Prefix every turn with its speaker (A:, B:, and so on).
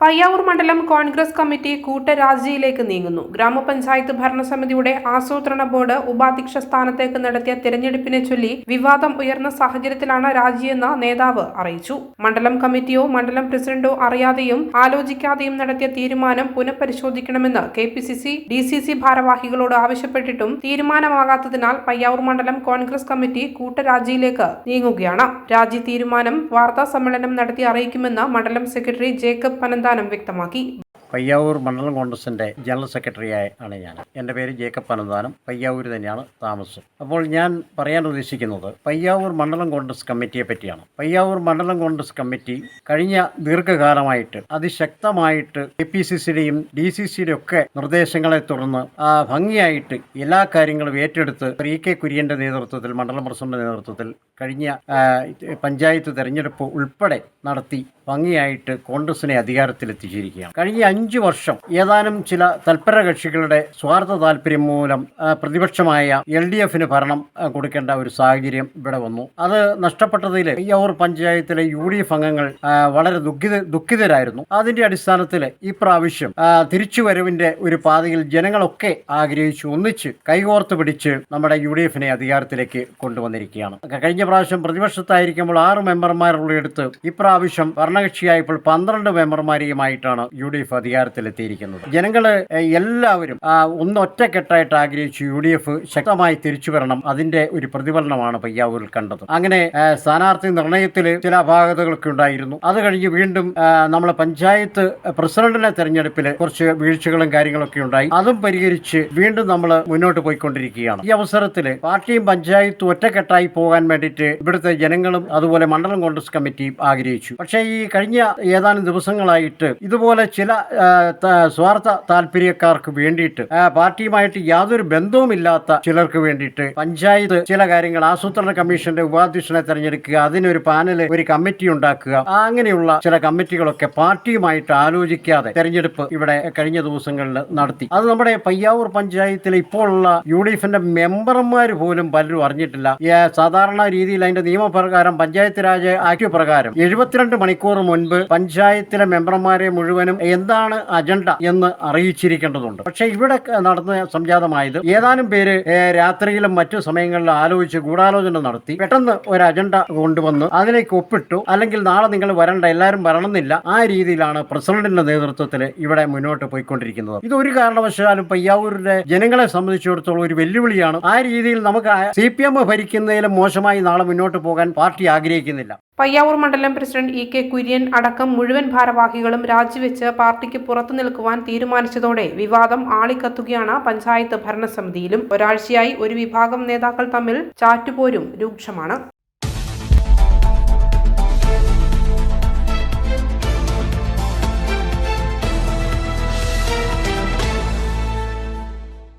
A: പയ്യാവൂർ മണ്ഡലം കോൺഗ്രസ് കമ്മിറ്റി കൂട്ടരാജിയിലേക്ക് നീങ്ങുന്നു. ഗ്രാമപഞ്ചായത്ത് ഭരണസമിതിയുടെ ആസൂത്രണ ബോർഡ് ഉപാധ്യക്ഷ സ്ഥാനത്തേക്ക് നടത്തിയ തിരഞ്ഞെടുപ്പിനെ ചൊല്ലി വിവാദം ഉയർന്ന സാഹചര്യത്തിലാണ് രാജിയെന്ന് നേതാവ് അറിയിച്ചു. മണ്ഡലം കമ്മിറ്റിയോ മണ്ഡലം പ്രസിഡന്റോ അറിയാതെയും ആലോചിക്കാതെയും നടത്തിയ തീരുമാനം പുനഃപരിശോധിക്കണമെന്ന് K P C C D C C ഭാരവാഹികളോട് ആവശ്യപ്പെട്ടിട്ടും തീരുമാനമാകാത്തതിനാൽ പയ്യാവൂർ മണ്ഡലം കോൺഗ്രസ് കമ്മിറ്റി കൂട്ടരാജിയിലേക്ക് നീങ്ങുകയാണ്. രാജി തീരുമാനം വാർത്താ സമ്മേളനം നടത്തി അറിയിക്കുമെന്ന് മണ്ഡലം സെക്രട്ടറി ജേക്കബ് പനന്താനം വ്യക്തമാക്കി
B: പയ്യാവൂർ മണ്ഡലം കോൺഗ്രസിന്റെ ജനറൽ സെക്രട്ടറിയായി ആണ് ഞാൻ. എന്റെ പേര് ജേക്കബ് അനന്താനം. പയ്യാവൂർ തന്നെയാണ് താമസം. അപ്പോൾ ഞാൻ പറയാൻ ഉദ്ദേശിക്കുന്നത് പയ്യാവൂർ മണ്ഡലം കോൺഗ്രസ് കമ്മിറ്റിയെ പറ്റിയാണ്. പയ്യാവൂർ മണ്ഡലം കോൺഗ്രസ് കമ്മിറ്റി കഴിഞ്ഞ ദീർഘകാലമായിട്ട് അതിശക്തമായിട്ട് എ പി സി സിയുടെയും ഡി സി സിയുടെയും ഒക്കെ നിർദ്ദേശങ്ങളെ തുടർന്ന് ആ, ഭംഗിയായിട്ട് എല്ലാ കാര്യങ്ങളും ഏറ്റെടുത്ത് ഇ കെ കുര്യന്റെ നേതൃത്വത്തിൽ മണ്ഡലം പ്രസിഡന്റ് നേതൃത്വത്തിൽ കഴിഞ്ഞ പഞ്ചായത്ത് തെരഞ്ഞെടുപ്പ് ഉൾപ്പെടെ നടത്തി ഭംഗിയായിട്ട് കോൺഗ്രസിനെ അധികാരത്തിലെത്തിച്ചിരിക്കുകയാണ്. കഴിഞ്ഞ അഞ്ചു വർഷം ഏതാനും ചില തൽപര കക്ഷികളുടെ സ്വാർത്ഥ താല്പര്യം മൂലം പ്രതിപക്ഷമായ എൽ ഡി എഫിന് ഭരണം കൊടുക്കേണ്ട ഒരു സാഹചര്യം ഇവിടെ വന്നു. അത് നഷ്ടപ്പെട്ടതിൽ പയ്യാവൂർ പഞ്ചായത്തിലെ യു ഡി എഫ് അംഗങ്ങൾ വളരെ ദുഃഖിത ദുഃഖിതരായിരുന്നു. അതിന്റെ അടിസ്ഥാനത്തിൽ ഈ പ്രാവശ്യം തിരിച്ചുവരവിന്റെ ഒരു പാതയിൽ ജനങ്ങളൊക്കെ ആഗ്രഹിച്ചു ഒന്നിച്ച് കൈകോർത്ത് പിടിച്ച് നമ്മുടെ യു ഡി എഫിനെ അധികാരത്തിലേക്ക് കൊണ്ടുവന്നിരിക്കുകയാണ്. കഴിഞ്ഞ പ്രാവശ്യം പ്രതിപക്ഷത്തായിരിക്കുമ്പോൾ ആറ് മെമ്പർമാരുള്ളടുത്ത് ഇപ്രാവശ്യം ഭരണകക്ഷിയായപ്പോൾ പന്ത്രണ്ട് മെമ്പർമാരെയുമായിട്ടാണ് യു ഡി എഫ് അധികാരത്തിലെത്തിയിരിക്കുന്നത്. ജനങ്ങൾ എല്ലാവരും ഒന്നൊറ്റക്കെട്ടായിട്ട് ആഗ്രഹിച്ചു യു ഡി എഫ് ശക്തമായി തിരിച്ചു വരണം. അതിന്റെ ഒരു പ്രതിഫലനമാണ് പയ്യാവൂരിൽ കണ്ടത്. അങ്ങനെ സ്ഥാനാർത്ഥി നിർണയത്തിൽ ചില അപാകതകളൊക്കെ ഉണ്ടായിരുന്നു. അത് കഴിഞ്ഞ് വീണ്ടും നമ്മളെ പഞ്ചായത്ത് പ്രസിഡന്റിനെ തെരഞ്ഞെടുപ്പിൽ കുറച്ച് വീഴ്ചകളും കാര്യങ്ങളൊക്കെ ഉണ്ടായി. അതും പരിഹരിച്ച് വീണ്ടും നമ്മൾ മുന്നോട്ട് പോയിക്കൊണ്ടിരിക്കുകയാണ്. ഈ അവസരത്തിൽ പാർട്ടിയും പഞ്ചായത്തും ഒറ്റക്കെട്ടായി പോകാൻ വേണ്ടിയിട്ട് ഇവിടുത്തെ ജനങ്ങളും അതുപോലെ മണ്ഡലം കോൺഗ്രസ് കമ്മിറ്റിയും ആഗ്രഹിച്ചു. പക്ഷേ ഈ കഴിഞ്ഞ ഏതാനും ദിവസങ്ങളായിട്ട് ഇതുപോലെ ചില സ്വാർത്ഥ താല്പര്യക്കാർക്ക് വേണ്ടിയിട്ട് പാർട്ടിയുമായിട്ട് യാതൊരു ബന്ധവുമില്ലാത്ത ചിലർക്ക് വേണ്ടിയിട്ട് പഞ്ചായത്ത് ചില കാര്യങ്ങൾ ആസൂത്രണ കമ്മീഷന്റെ ഉപാധ്യക്ഷനെ തെരഞ്ഞെടുക്കുക അതിനൊരു പാനൽ ഒരു കമ്മിറ്റി ഉണ്ടാക്കുക അങ്ങനെയുള്ള ചില കമ്മിറ്റികളൊക്കെ പാർട്ടിയുമായിട്ട് ആലോചിക്കാതെ തെരഞ്ഞെടുപ്പ് ഇവിടെ കഴിഞ്ഞ ദിവസങ്ങളിൽ നടത്തി. അത് നമ്മുടെ പയ്യാവൂർ പഞ്ചായത്തിലെ ഇപ്പോഴുള്ള യു ഡി എഫിന്റെ മെമ്പർമാർ പോലും പലരും അറിഞ്ഞിട്ടില്ല. സാധാരണ രീതിയിൽ അതിന്റെ നിയമപ്രകാരം പഞ്ചായത്ത് രാജ് ആക്ട് പ്രകാരം എഴുപത്തിരണ്ട് മണിക്കൂർ മുൻപ് പഞ്ചായത്തിലെ മെമ്പർമാരെ മുഴുവനും എന്താണ് അജണ്ട എന്ന് അറിയിച്ചിരിക്കേണ്ടതുണ്ട്. പക്ഷെ ഇവിടെ നടന്ന സംജാതമായത് ഏതാനും പേര് രാത്രിയിലും മറ്റു സമയങ്ങളിലും ആലോചിച്ച് ഗൂഢാലോചന നടത്തി പെട്ടെന്ന് ഒരു അജണ്ട കൊണ്ടുവന്ന് അതിലേക്ക് ഒപ്പിട്ടു. അല്ലെങ്കിൽ നാളെ നിങ്ങൾ വരണ്ട എല്ലാവരും വരണമെന്നില്ല. ആ രീതിയിലാണ് പ്രസിഡന്റിന്റെ നേതൃത്വത്തിൽ ഇവിടെ മുന്നോട്ട് പോയിക്കൊണ്ടിരിക്കുന്നത്. ഇത് ഒരു കാരണവശാലും പയ്യാവൂരിലെ ജനങ്ങളെ സംബന്ധിച്ചിടത്തോളം ഒരു വെല്ലുവിളിയാണ്. ആ രീതിയിൽ നമുക്ക് സി ഭരിക്കുന്നതിലും മോശമായി നാളെ മുന്നോട്ട് പോകാൻ പാർട്ടി ആഗ്രഹിക്കുന്നില്ല.
A: പയ്യാവൂർ മണ്ഡലം പ്രസിഡന്റ് ഇ കെ കുര്യൻ അടക്കം മുഴുവൻ ഭാരവാഹികളും രാജിവെച്ച് പാർട്ടിക്ക് പുറത്തു നിൽക്കുവാൻ തീരുമാനിച്ചതോടെ വിവാദം ആളിക്കത്തുകയാണ് പഞ്ചായത്ത് ഭരണസമിതിയിലും. ഒരാഴ്ചയായി ഒരു വിഭാഗം നേതാക്കൾ തമ്മിൽ ചാറ്റുപോരും രൂക്ഷമാണ്.